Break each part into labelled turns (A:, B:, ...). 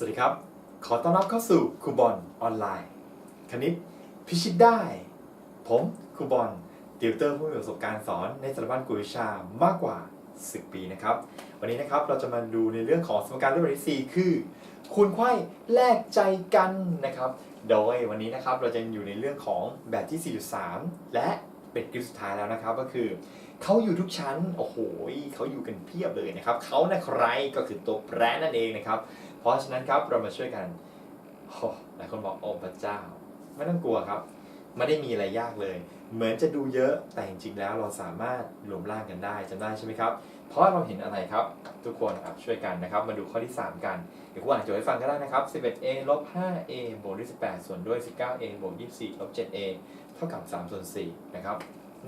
A: สวัสดีครับ ขอต้อนรับเข้าสู่ครูบอลออนไลน์ คณิตพิชิตได้ ผมครูบอลติวเตอร์ผู้มีประสบการณ์สอนในสถาบันกุยวิชามากกว่า 10 ปีนะครับ วันนี้นะครับเราจะมาดูในเรื่องของสมการรูปแบบที่4คือ คูณไข้แลกใจกันนะครับ โดยวันนี้นะครับเราจะอยู่ในเรื่องของแบบที่ 4.3 และเป็นคลิปสุดท้ายแล้วนะครับก็คือเขาอยู่ทุกชั้น โอ้โหเขาอยู่กันเพียบเลยนะครับเขานะใครก็คือตัวแปรนั่นเองนะครับ เพราะฉะนั้นครับเรามาช่วยกันหลายคนบอกโอ้พระเจ้า ไม่ต้องกลัวครับ ไม่ได้มีอะไรยากเลย เหมือนจะดูเยอะแต่จริงๆแล้วเราสามารถรวมร่างกันได้จำได้ใช่ไหมครับ เพราะเราเห็นอะไรครับ ทุกคนครับช่วยกันนะครับ มาดูข้อที่ 3 กัน เดี๋ยวครูอ่านโจทย์ให้ฟังก็ได้นะครับ 11a ลบ 5a บวกด้วย18 ส่วนด้วย 19a บวก24ลบ 7a เท่ากับ3ส่วน4นะครับ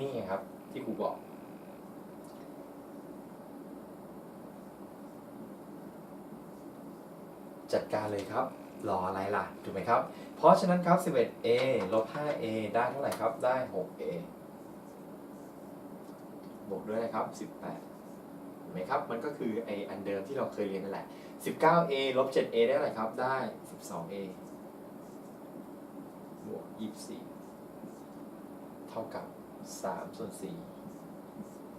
A: นี่ครับที่ครูบอก จัดการเลยครับ รออะไรล่ะ ถูกไหมครับ เพราะฉะนั้นครับ 11a ลบ 5a ได้เท่าไหร่ครับ ได้ 6a บวกด้วยนะครับ 18เห็นไหมครับ มันก็คือไออันเดิมที่เราเคยเรียนนั่นแหละ 19a ลบ 7a ได้เท่าไหร่ครับ ได้ 12a บวก 24 เท่ากับ3ส่วน4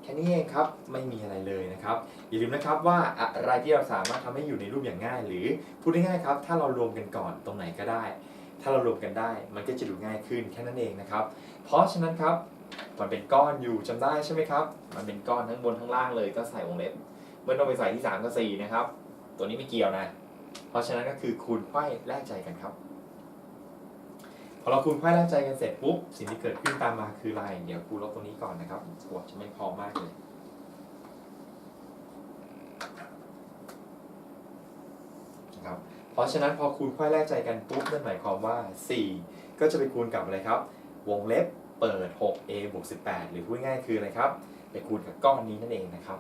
A: แค่นี้เองครับไม่มีอะไรเลยนะครับ อย่าลืมนะครับว่าอะไรที่เราสามารถทำให้อยู่ในรูปอย่างง่าย หรือพูดง่ายๆครับ ถ้าเรารวมกันก่อนตรงไหนก็ได้ ถ้าเรารวมกันได้ มันก็จะดูง่ายขึ้นแค่นั้นเองนะครับ เพราะฉะนั้นครับมันเป็นก้อนอยู่จำได้ใช่ไหมครับ มันเป็นก้อนทั้งบนทั้งล่างเลยก็ใส่วงเล็บไม่ต้องไปใส่ที่3กับ4นะครับ ตัวนี้ไม่เกี่ยวนะ เพราะฉะนั้นก็คือคูณไขว้แลกใจกันครับ พอเราคูณไขว้แลกใจกันเสร็จปุ๊บสิ่งที่เกิดขึ้นตามมาคืออะไรเดี๋ยวครูลบตรงนี้ก่อนนะครับกลัวจะไม่พอมากเลยนะครับเพราะฉะนั้นพอคูณไขว้แลกใจกันปุ๊บนั่นหมายความว่า 4 ก็จะไปคูณกับอะไรครับ วงเล็บเปิด 6a บวก18 หรือพูดง่ายคืออะไรครับ ไปคูณกับก้อนนี้นั่นเองนะครับ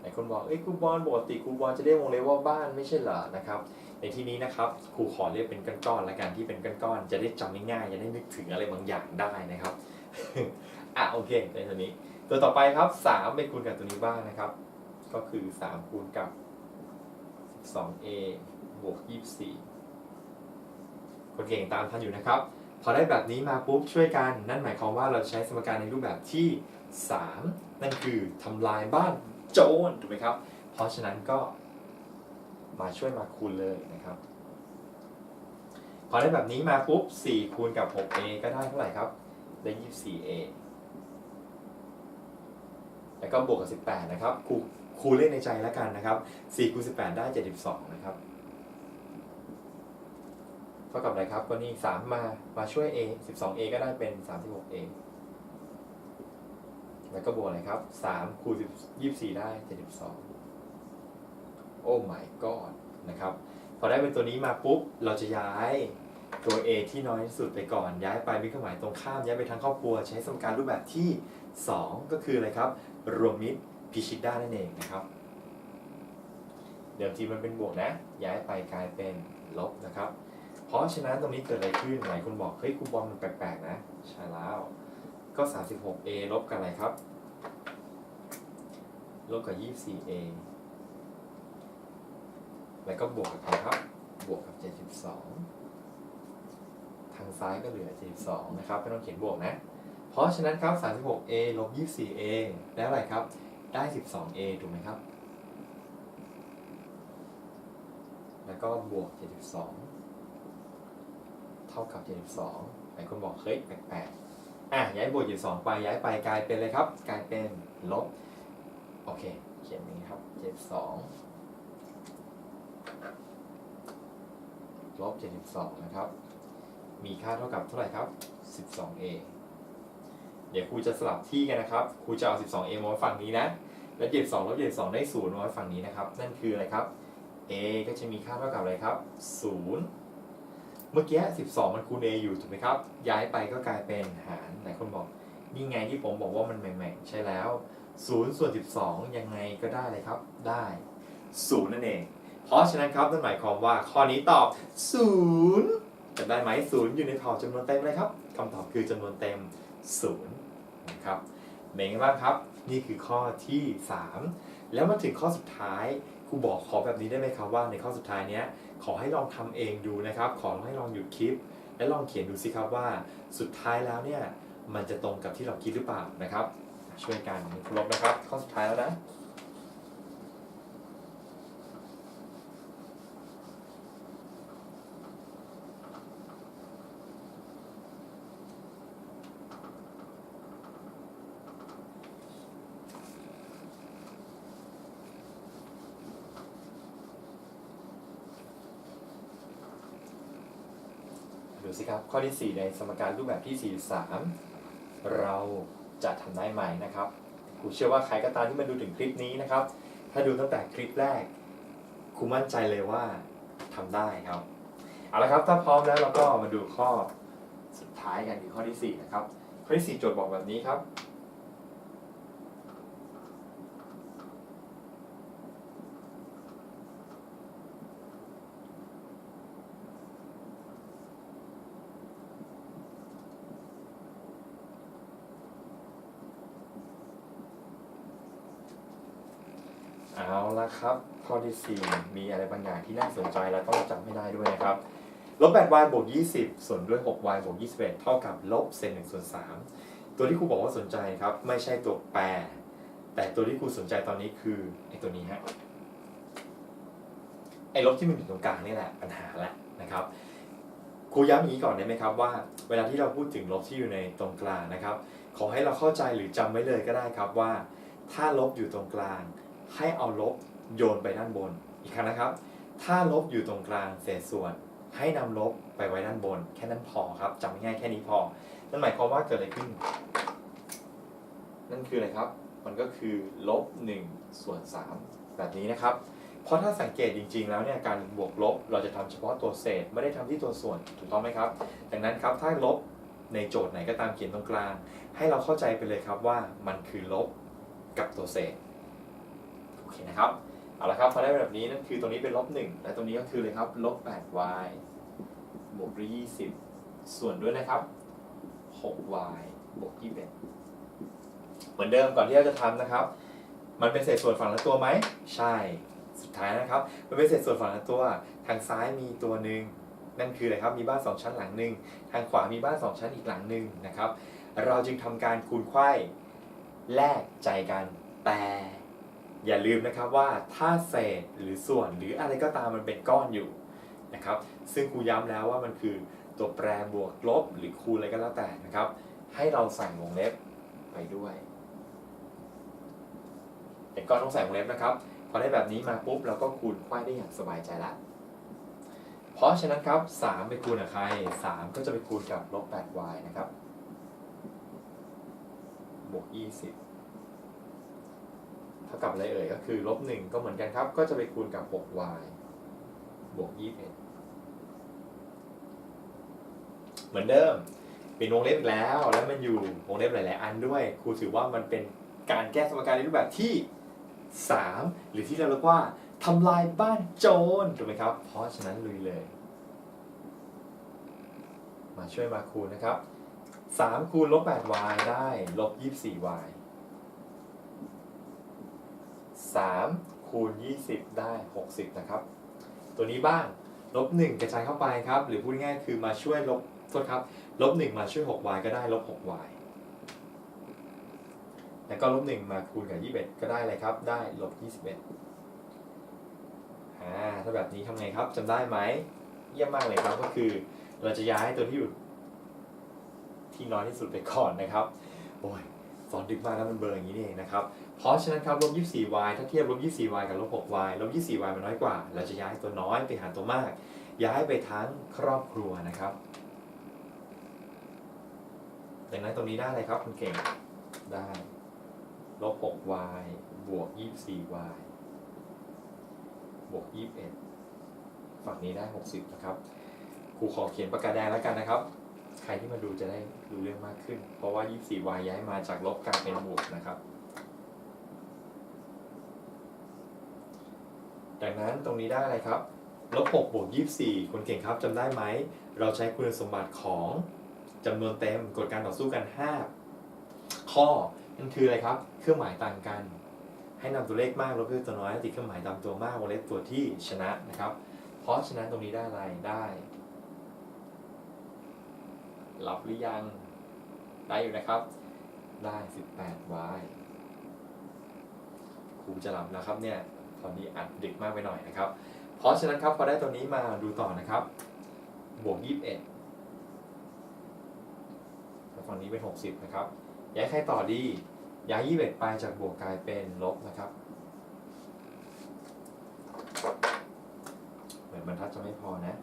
A: หลาย คนบอกเอ้ยครูบอลปกติครูบอลจะเรียกวงเล็บว่าบ้านไม่ใช่เหรอนะครับ ในที่นี้นะครับครูขอเรียกเป็นก้อนๆละกันที่เป็นก้อนๆจะได้จำง่ายๆจะได้นึกถึงอะไรบางอย่างได้นะครับอะโอเคในตัวนี้ ตัวต่อไปครับ3ไปคูณกับตัวนี้บ้างนะครับ ก็คือ 3 คูณกับ 12a บวก 24 คนเก่งตามทันอยู่นะครับ พอได้แบบนี้มาปุ๊บช่วยกัน นั่นหมายความว่าเราใช้สมการในรูปแบบที่ 3 นั่นคือทำลายบ้านโจรถูกไหมครับ เพราะฉะนั้นก็มาช่วยมาคูณเลยนะครับ พอได้แบบนี้มาปุ๊บ 4 คูณกับ 6a ก็ได้เท่าไหร่ครับ ได้ 24a แล้วก็บวกกับ 18 นะครับ คูครูเล่นในใจแล้วกันนะครับ4คูณ18 ได้ 72 นะครับเท่ากับอะไรครับก็นี่3มา มาช่วย a 12a ก็ได้เป็น 36a แล้วก็บวกอะไรครับ3คูณ24 ได้ 72 โอ้ my god นะครับ พอได้เป็นตัวนี้มาปุ๊บ เราจะย้ายตัว a ที่น้อยที่สุดไปก่อน ย้ายไปมีเครื่องหมายตรงข้าม ย้ายไปทั้งครอบครัว ใช้สมการรูปแบบที่ 2 ก็คืออะไรครับ รวมมิตรพิชิตได้นั่นเองนะครับ เดิมทีมันเป็นบวกนะ ย้ายไปกลายเป็นลบนะครับ เพราะฉะนั้นตรงนี้เกิดอะไรขึ้น หลายคนบอก เฮ้ยคูปองมันแปลกๆนะ ใช่แล้ว ก็ 36a ลบกับอะไรครับ ลบกับ 24a แล้วก็บวกกับอะไรครับ บวกกับ 72 ทางซ้ายก็เหลือ 72 นะครับ ไม่ต้องเขียนบวกนะ เพราะฉะนั้นครับ 36a ลบ 24a ได้วอะไรครับ ได้ 12a ถูกไหมครับแล้วก็บวก 72 เท่ากับ 72หลายคนบอก เฮ้ย แปลกๆ อะย้ายบวก72ไปย้ายไปกลายเป็นอะไรครับ กลายเป็นลบโอเคเขียนอย่างนี้ครับ72ลบ72นะครับ มีค่าเท่ากับเท่าไหร่ครับ 12a เดี๋ยวครูจะสลับที่กันนะครับครูจะเอา 12a มาไว้ฝั่งนี้นะและ72ลบ72ได้0มาไว้ฝั่งนี้นะครับ นั่นคืออะไรครับ a ก็จะมีค่าเท่ากับอะไรครับ0เมื่อกี้ 12 มันคูณ a อยู่ถูกไหมครับ ย้ายไปก็กลายเป็นหารหลายคนบอก นี่ไงที่ผมบอกว่ามันแหม่งๆใช่แล้ว 0 ส่วน 12 ยังไงก็ได้เลยครับ ได้ 0 นั่นเอง เพราะฉะนั้นครับนั่นหมายความว่าข้อนี้ตอบ 0จำได้ไหม0 อยู่ในเผ่าจำนวนเต็มเลยครับคำตอบคือจำนวนเต็ม 0 นะครับเป็นไงบ้างครับ นี่คือข้อที่ 3 แล้วมาถึงข้อสุดท้าย ครูบอกขอแบบนี้ได้ไหมครับว่าในข้อสุดท้ายเนี้ยขอให้ลองทำเองดูนะครับ ขอให้ลองหยุดคลิป และลองเขียนดูสิครับว่าสุดท้ายแล้วเนี่ยมันจะตรงกับที่เราคิดหรือเปล่านะครับ ช่วยกันครบนะครับ ข้อสุดท้ายแล้วนะ ข้อที่ 4 ในสมการรูปแบบที่ 43 เราจะทำได้ไหมนะครับครูเชื่อว่าใครก็ตามที่มาดูถึงคลิปนี้นะครับ ถ้าดูตั้งแต่คลิปแรกครูมั่นใจเลยว่าทำได้ครับเอาละครับถ้าพร้อมแล้วเราก็มาดูข้อสุดท้ายกันคือข้อที่ 4 นะครับ ข้อที่ 4 โจทย์บอกแบบนี้ครับ เอาละครับ ข้อที่ 4 มีอะไรบางอย่างที่น่าสนใจและต้องจำให้ได้ด้วยนะครับลบ 8y บวก 20 ส่วนด้วย 6y บวก 21 เท่ากับลบเศษ1ส่วน3ตัวที่ครูบอกว่าสนใจครับ ไม่ใช่ตัวแปร แต่ตัวที่ครูสนใจตอนนี้คือไอ้ตัวนี้ฮะไอ้ลบที่มันอยู่ตรงกลางนี่แหละปัญหาละนะครับครูย้ำอย่างนี้ก่อนได้ไหมครับว่า เวลาที่เราพูดถึงลบที่อยู่ในตรงกลางนะครับ ขอให้เราเข้าใจหรือจำไว้เลยก็ได้ครับว่า ถ้าลบอยู่ตรงกลาง ให้เอาลบโยนไปด้านบน อีกครั้งนะครับ ถ้าลบอยู่ตรงกลางเศษส่วน ให้นำลบไปไว้ด้านบน แค่นั้นพอครับจำง่ายแค่นี้พอ นั่นหมายความว่าเกิดอะไรขึ้น นั่นคืออะไรครับ มันก็คือลบ1ส่วน3แบบนี้นะครับ เพราะถ้าสังเกตจริง ๆ แล้วเนี่ยการบวกลบเราจะทำเฉพาะตัวเศษไม่ได้ทำที่ตัวส่วนถูกต้องไหมครับ ดังนั้นครับถ้าลบในโจทย์ไหนก็ตามเขียนตรงกลาง ให้เราเข้าใจไปเลยครับว่ามันคือลบกับตัวเศษ โอเคนะครับเอาละครับพอได้แบบนี้นั่นคือตรงนี้เป็นลบหนึ่งและตรงนี้ก็คือเลยครับลบ 8y บวกด้วย20 ส่วนด้วยนะครับ 6y บวก21เหมือนเดิมก่อนที่เราจะทำนะครับ มันเป็นเศษส่วนฝั่งละตัวไหม ใช่ สุดท้ายนะครับ มันเป็นเศษส่วนฝั่งละตัว ทางซ้ายมีตัวหนึ่งนั่นคืออะไรครับ มีบ้าน 2 ชั้นหลังหนึ่ง ทางขวามีบ้าน 2 ชั้นอีกหลังหนึ่งนะครับ เราจึงทำการคูณไขว้แลกใจกันแต่ อย่าลืมนะครับว่าถ้าเศษหรือส่วนหรืออะไรก็ตามมันเป็นก้อนอยู่นะครับ ซึ่งครูย้ำแล้วว่ามันคือตัวแปรบวกลบหรือคูณอะไรก็แล้วแต่นะครับ ให้เราใส่วงเล็บไปด้วยเป็นก้อนต้องใส่วงเล็บนะครับ พอได้แบบนี้มาปุ๊บเราก็คูณไขว้ได้อย่างสบายใจละเพราะฉะนั้นครับ 3 ไปคูณกับใคร 3 ก็จะไปคูณกับลบ 8y นะครับ บวก 20 เท่ากับอะไรเอ่ยก็คือลบหนึ่งก็เหมือนกันครับ ก็จะไปคูณกับ 6y บวก21เหมือนเดิม เป็นวงเล็บแล้วแล้วมันอยู่วงเล็บหลาย ๆ อันด้วย ครูถือว่ามันเป็นการแก้สมการในรูปแบบที่ 3 หรือที่เราเรียกว่าทำลายบ้านโจรถูกไหมครับ เพราะฉะนั้นลุยเลย มาช่วยมาคูณนะครับ3คูณลบ 8y ได้ลบ 24y 3คูณ 20 ได้ 60 นะครับ ตัวนี้บ้างลบ1กระจายเข้าไปครับ หรือพูดง่ายคือมาช่วยลบโทษครับลบ1มาช่วย 6y ก็ได้ลบ 6y แล้วก็ลบ1มาคูณกับ 21 ก็ได้อะไรครับ ได้ลบ 21อ่าถ้าแบบนี้ทำไงครับจำได้ไหมเยี่ยมมากเลยครับก็คือเราจะย้ายตัวที่อยู่ที่น้อยที่สุดไปก่อนนะครับโอ้ย สอนดึกมากแล้วมันเบลออย่างนี้นี่เองนะครับ เพราะฉะนั้นครับลบ 24y ถ้าเทียบลบ 24y กับลบ 6y ลบ 24y มันน้อยกว่า เราจะย้ายตัวน้อยไปหาตัวมาก ย้ายไปทั้งครอบครัวนะครับ ดังนั้นตรงนี้ได้อะไรครับคุณเก่ง ได้ลบ 6y บวก 24y บวก 21 ฝั่งนี้ได้ 60 นะครับ ครูขอเขียนปากกาแดงแล้วกันนะครับ ใครที่มาดูจะได้รู้เรื่องมากขึ้น เพราะว่า 24y ย้ายมาจากลบกลายเป็นบวกนะครับ ดังนั้นตรงนี้ได้อะไรครับลบ6บวก24คนเก่งครับจำได้ไหม เราใช้คุณสมบัติของจำนวนเต็มกฎการต่อสู้กัน 5 ข้อนั่นคืออะไรครับ เครื่องหมายต่างกัน ให้นำตัวเลขมากลบด้วยตัวน้อยติดเครื่องหมายตามตัวมากวงเล็บตัวที่ชนะนะครับ เพราะฉะนั้นตรงนี้ได้อะไรได้ หลับหรือยัง ได้อยู่นะครับ ได้ 18y ครูจะหลับนะครับเนี่ย ตอนนี้อัดดึกมากไปหน่อยนะครับ เพราะฉะนั้นครับพอได้ตัวนี้มาดูต่อนะครับ บวก21แล้วฝั่งนี้เป็น60นะครับ ย้ายใครต่อดี ย้าย21ไปจากบวกกลายเป็นลบนะครับเหมือนบรรทัดจะไม่พอนะ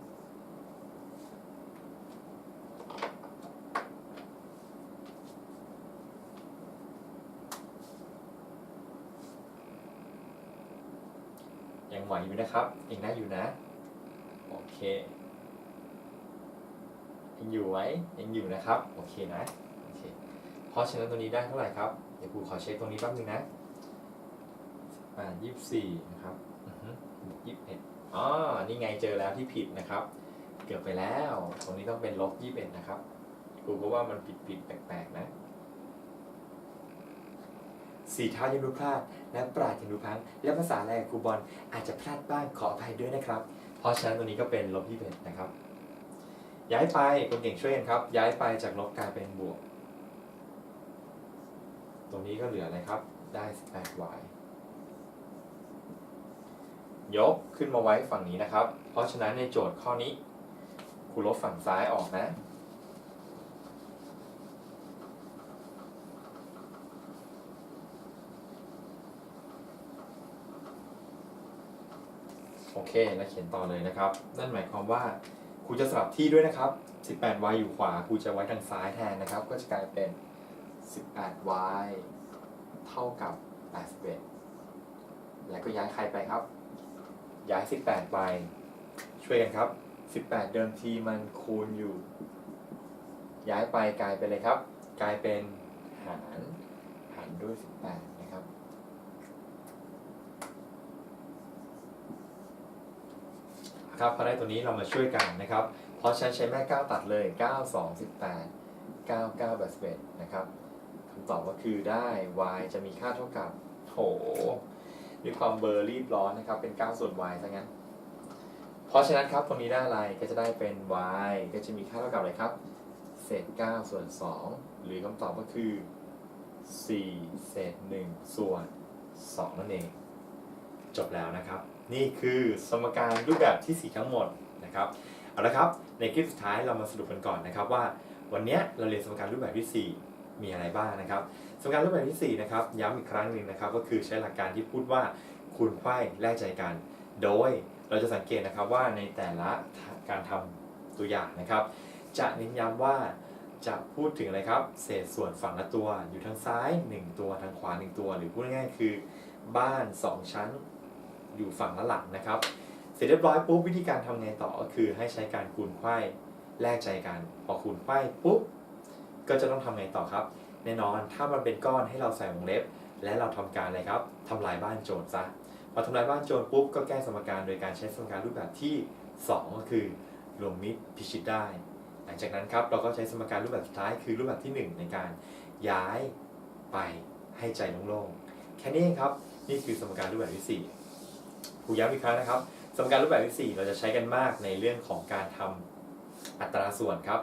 A: ยังไห วอยู่นะครับยังได้อยู่นะ โอเคยังอยู่ไหมยังอยู่นะครับ โอเคนะโอเคเพราะฉะนั้นตัวนี้ได้เท่าไหร่ครับเดี๋ยวครูขอเช็คตรงนี้แป๊บนึงนะอ่ายี่สิบสี่นะครับอือฮึยี่สิบเอ็ดอ๋อนี่ไงเจอแล้วที่ผิดนะครับ เกือบไปแล้ว ตรงนี้ต้องเป็นลบยี่สิบเอ็ดนะครับครูก็ว่ามันผิดผิดแปลกๆนะ สีเท้ายังดูพลาดและปราดยังดูพัง และภาษาแรกครูบอลอาจจะพลาดบ้างขออภัยด้วยนะครับ เพราะฉะนั้นตัวนี้ก็เป็นลบยี่เอ็ดนะครับ ย้ายไปคนเก่งช่วยกันครับ ย้ายไปจากลบกลายเป็นบวก ตรงนี้ก็เหลืออะไรครับ ได้ 18y ยกขึ้นมาไว้ฝั่งนี้นะครับ เพราะฉะนั้นในโจทย์ข้อนี้ครูลบฝั่งซ้ายออกนะ เคแล้วเขียนต่อเลยนะครับ นั่นหมายความว่าครูจะสลับที่ด้วยนะครับ 18y อยู่ขวาครูจะไว้ทางซ้ายแทนนะครับ ก็จะกลายเป็น 18y เท่ากับ 81 แล้วก็ย้ายใครไปครับ ย้าย 18 ไป ช่วยกันครับ 18 เดิมทีมันคูณอยู่ ย้ายไปกลายเป็นเลยครับ กลายเป็นหารหารด้วย 18 นะครับพอได้ตัวนี้เรามาช่วยกันนะครับ เพราะฉันใช้แม่ 9 ตัดเลย 9 2 18 9 9แบบ11นะครับคำตอบก็คือได้ y จะมีค่าเท่ากับโหด้วยความเบอร์รีบร้อนนะครับ เป็น 9 ส่วน y ซะงั้น เพราะฉะนั้นครับตรงนี้ได้อะไรก็จะได้เป็น y ก็จะมีค่าเท่ากับอะไรครับ เศษ 9 ส่วน 2 หรือคำตอบก็คือ 4 เศษ 1 ส่วน 2 นั่นเอง จบแล้วนะครับ นี่คือสมการรูปแบบที่ 4 ทั้งหมดนะครับเอาละครับในคลิปสุดท้ายเรามาสรุปกันก่อนนะครับว่าวันนี้เราเรียนสมการรูปแบบที่ 4 มีอะไรบ้างนะครับ สมการรูปแบบที่ 4 นะครับย้ำอีกครั้งหนึ่งนะครับ ก็คือใช้หลักการที่พูดว่าคูณไขว้แลกใจกัน โดยเราจะสังเกตนะครับว่าในแต่ละการทำตัวอย่างนะครับ จะเน้นย้ำว่าจะพูดถึงอะไรครับ เศษส่วนฝั่งละตัว อยู่ทางซ้าย 1 ตัวทางขวา 1 ตัว หรือพูดง่ายๆคือ บ้าน 2 ชั้น อยู่ฝั่งละหลังนะครับ เสร็จเรียบร้อยปุ๊บวิธีการทำไงต่อก็คือให้ใช้การคูณไขว้แลกใจกัน พอคูณไขว้ปุ๊บก็จะต้องทำไงต่อครับ แน่นอนถ้ามันเป็นก้อนให้เราใส่วงเล็บ และเราทำการอะไรครับทำลายบ้านโจทย์ซะพอทำลายบ้านโจทย์ปุ๊บก็แก้สมการโดยการใช้สมการรูปแบบที่ 2 ก็คือรวมมิตรพิชิตได้ หลังจากนั้นครับเราก็ใช้สมการรูปแบบสุดท้ายคือรูปแบบที่ 1 ในการย้ายไปให้ใจโล่งๆแค่นี้เองครับนี่คือสมการรูปแบบที่ 4 ครูย้ำอีกครั้งนะครับสมการรูปแบบที่ 4 เราจะใช้กันมากในเรื่องของการทำอัตราส่วนครับ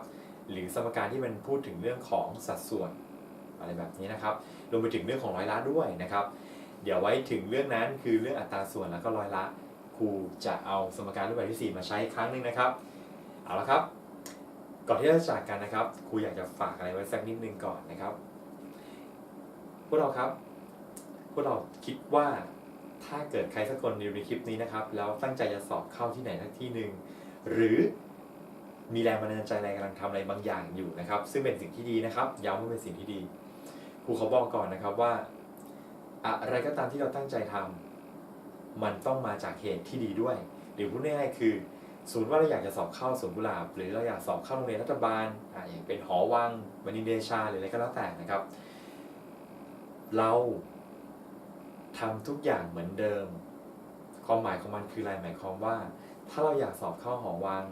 A: หรือสมการที่มันพูดถึงเรื่องของสัดส่วนอะไรแบบนี้นะครับรวมไปถึงเรื่องของร้อยละด้วยนะครับ เดี๋ยวไว้ถึงเรื่องนั้นคือเรื่องอัตราส่วนแล้วก็ร้อยละครูจะเอาสมการรูปแบบที่ 4 มาใช้อีกครั้งหนึ่งนะครับเอาละครับก่อนที่จะจากกันนะครับครูอยากจะฝากอะไรไว้สักนิดนึงก่อนนะครับ พวกเราครับ พวกเราคิดว่า ถ้าเกิดใครสักคนดูในคลิปนี้นะครับ แล้วตั้งใจจะสอบเข้าที่ไหนสักที่หนึ่งหรือมีแรงบันดาลใจอะไรกำลังทำอะไรบางอย่างอยู่นะครับ ซึ่งเป็นสิ่งที่ดีนะครับ ย้ำว่าเป็นสิ่งที่ดีครูเขาบอกก่อนนะครับว่า อะไรก็ตามที่เราตั้งใจทำมันต้องมาจากเหตุที่ดีด้วยหรือพูดง่ายๆคือสมมติว่าเราอยากจะสอบเข้าสวนกุหลาบ หรือเราอยากสอบเข้าโรงเรียนรัฐบาลอ่าอย่างเป็นหอวังมณินเดชาหรืออะไรก็แล้วแต่นะครับ เรา ทำทุกอย่างเหมือนเดิม ความหมายของมันคืออะไรหมายความว่า ถ้าเราอยากสอบเข้าหอวัง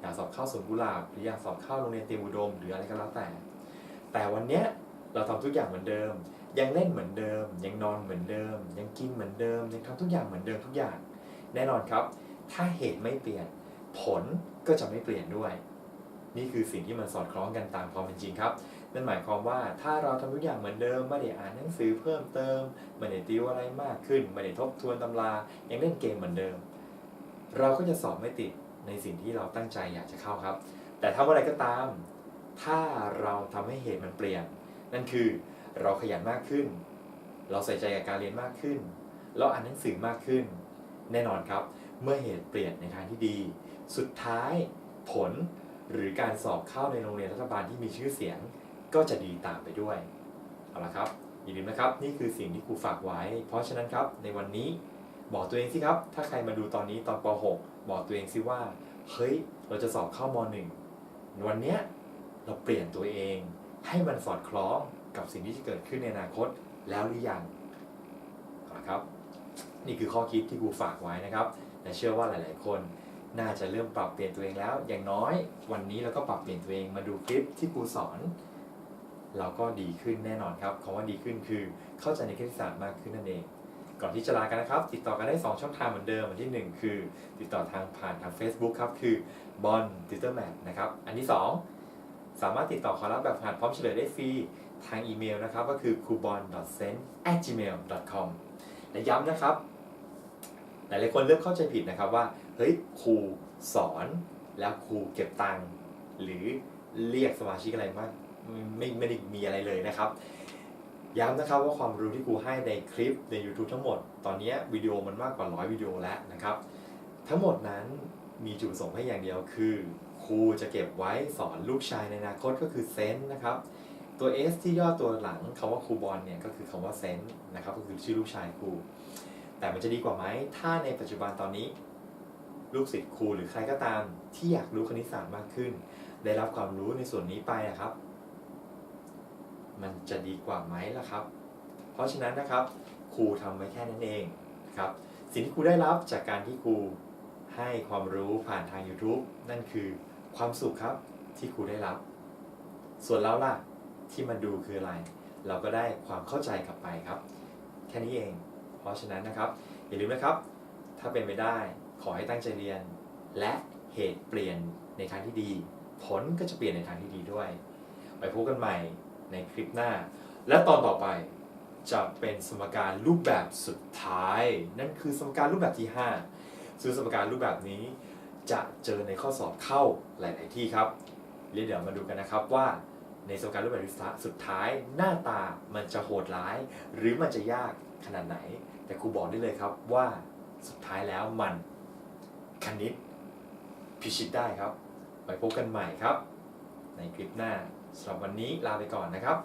A: อยากสอบเข้าสวนกุหลาบหรืออยากสอบเข้าโรงเรียนเตรียมอุดม หรืออะไรก็แล้วแต่ แต่วันเนี้ยเราทำทุกอย่างเหมือนเดิม ยังเล่นเหมือนเดิม ยังนอนเหมือนเดิม ยังกินเหมือนเดิม ยังทำทุกอย่างเหมือนเดิมทุกอย่าง แน่นอนครับ ถ้าเหตุไม่เปลี่ยน ผลก็จะไม่เปลี่ยนด้วย นี่คือสิ่งที่มันสอดคล้องกันตามความเป็นจริงครับ นั่นหมายความว่าถ้าเราทำทุกอย่างเหมือนเดิมไม่ได้อ่านหนังสือเพิ่มเติมไม่ได้ติวอะไรมากขึ้นไม่ได้ทบทวนตำรายังเล่นเกมเหมือนเดิม เราก็จะสอบไม่ติดในสิ่งที่เราตั้งใจอยากจะเข้าครับ แต่ถ้าเมื่อไรก็ตาม ถ้าเราทำให้เหตุมันเปลี่ยน นั่นคือเราขยันมากขึ้น เราใส่ใจกับการเรียนมากขึ้น เราอ่านหนังสือมากขึ้น แน่นอนครับ เมื่อเหตุเปลี่ยนในทางที่ดี สุดท้ายผลหรือการสอบเข้าในโรงเรียนรัฐบาลที่มีชื่อเสียง ก็จะดีตามไปด้วย เอาละครับ อย่าลืมนะครับ นี่คือสิ่งที่ครูฝากไว้ เพราะฉะนั้นครับ ในวันนี้บอกตัวเองสิครับ ถ้าใครมาดูตอนนี้ตอนป .6 บอกตัวเองสิว่า เฮ้ย เราจะสอบเข้าม .1 วันเนี้ยเราเปลี่ยนตัวเอง ให้มันสอดคล้องกับสิ่งที่จะเกิดขึ้นในอนาคตแล้วหรือยังเอาละครับ นี่คือข้อคิดที่ครูฝากไว้นะครับ และเชื่อว่าหลาย ๆ คนน่าจะเริ่มปรับเปลี่ยนตัวเองแล้ว อย่างน้อยวันนี้เราก็ปรับเปลี่ยนตัวเองมาดูคลิปที่ครูสอน เราก็ดีขึ้นแน่นอนครับคำว่าดีขึ้นคือเข้าใจในคณิตศาสตร์มากขึ้นนั่นเอง ก่อนที่จะลากันนะครับ ติดต่อกันได้ 2 ช่องทางเหมือนเดิมอันที่ 1 คือ ติดต่อทางผ่านทาง Facebook ครับ คือบอลติวเตอร์แมทนะครับ อันที่ 2 สามารถติดต่อขอรับแบบผ่านพร้อมเฉลยได้ฟรีทางอีเมลนะครับ ก็คือ k u b o n s e n g m a i l com และย้ำนะครับ หลายๆคนเริ่มเข้าใจผิดนะครับว่าเฮ้ยครูสอนแล้วครูเก็บตังค์หรือเรียกสมาชิกอะไรมาก ไม่ไม่ได้มีอะไรเลยนะครับ ย้ำนะครับว่าความรู้ที่ครูให้ในคลิปใน YouTube ทั้งหมด ตอนนี้วิดีโอมันมากกว่า100วิดีโอแล้วนะครับ ทั้งหมดนั้นมีจุดประสงค์ให้อย่างเดียวคือครูจะเก็บไว้สอนลูกชายในอนาคตก็คือเซนต์นะครับ ตัว S ที่ย่อตัวหลังคำว่าครูบอลเนี่ยก็คือคำว่าเซนต์นะครับก็คือชื่อลูกชายครู แต่มันจะดีกว่าไหมถ้าในปัจจุบันตอนนี้ ลูกศิษย์ครูหรือใครก็ตามที่อยากรู้คณิตศาสตร์มากขึ้น ได้รับความรู้ในส่วนนี้ไปนะครับ มันจะดีกว่าไหมล่ะครับ เพราะฉะนั้นนะครับครูทำไว้แค่นั้นเองนะครับสิ่งที่ครูได้รับจากการที่ครูให้ความรู้ผ่านทาง YouTube นั่นคือความสุขครับที่ครูได้รับ ส่วนเราล่ะที่มาดูคืออะไร เราก็ได้ความเข้าใจกลับไปครับ แค่นี้เอง เพราะฉะนั้นนะครับ อย่าลืมนะครับ ถ้าเป็นไปได้ขอให้ตั้งใจเรียน และเหตุเปลี่ยนในทางที่ดี ผลก็จะเปลี่ยนในทางที่ดีด้วย ไปพบกันใหม่ ในคลิปหน้า และตอนต่อไปจะเป็นสมการรูปแบบสุดท้าย นั่นคือสมการรูปแบบที่ 5 ซึ่งสมการรูปแบบนี้ จะเจอในข้อสอบเข้าหลาย ๆ ที่ครับเดี๋ยวมาดูกันนะครับว่าในสมการรูปแบบสุดท้าย หน้าตามันจะโหดร้าย หรือมันจะยากขนาดไหน แต่ครูบอกได้เลยครับว่าสุดท้ายแล้วมันคณิตพิชิตได้ครับ ไปพบกันใหม่ครับ ในคลิปหน้า สำหรับวันนี้ลาไปก่อนนะครับ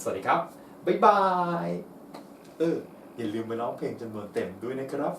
A: สวัสดีครับ บ๊ายบาย เออ อย่าลืมไปร้องเพลงจำนวนเต็มด้วยนะครับ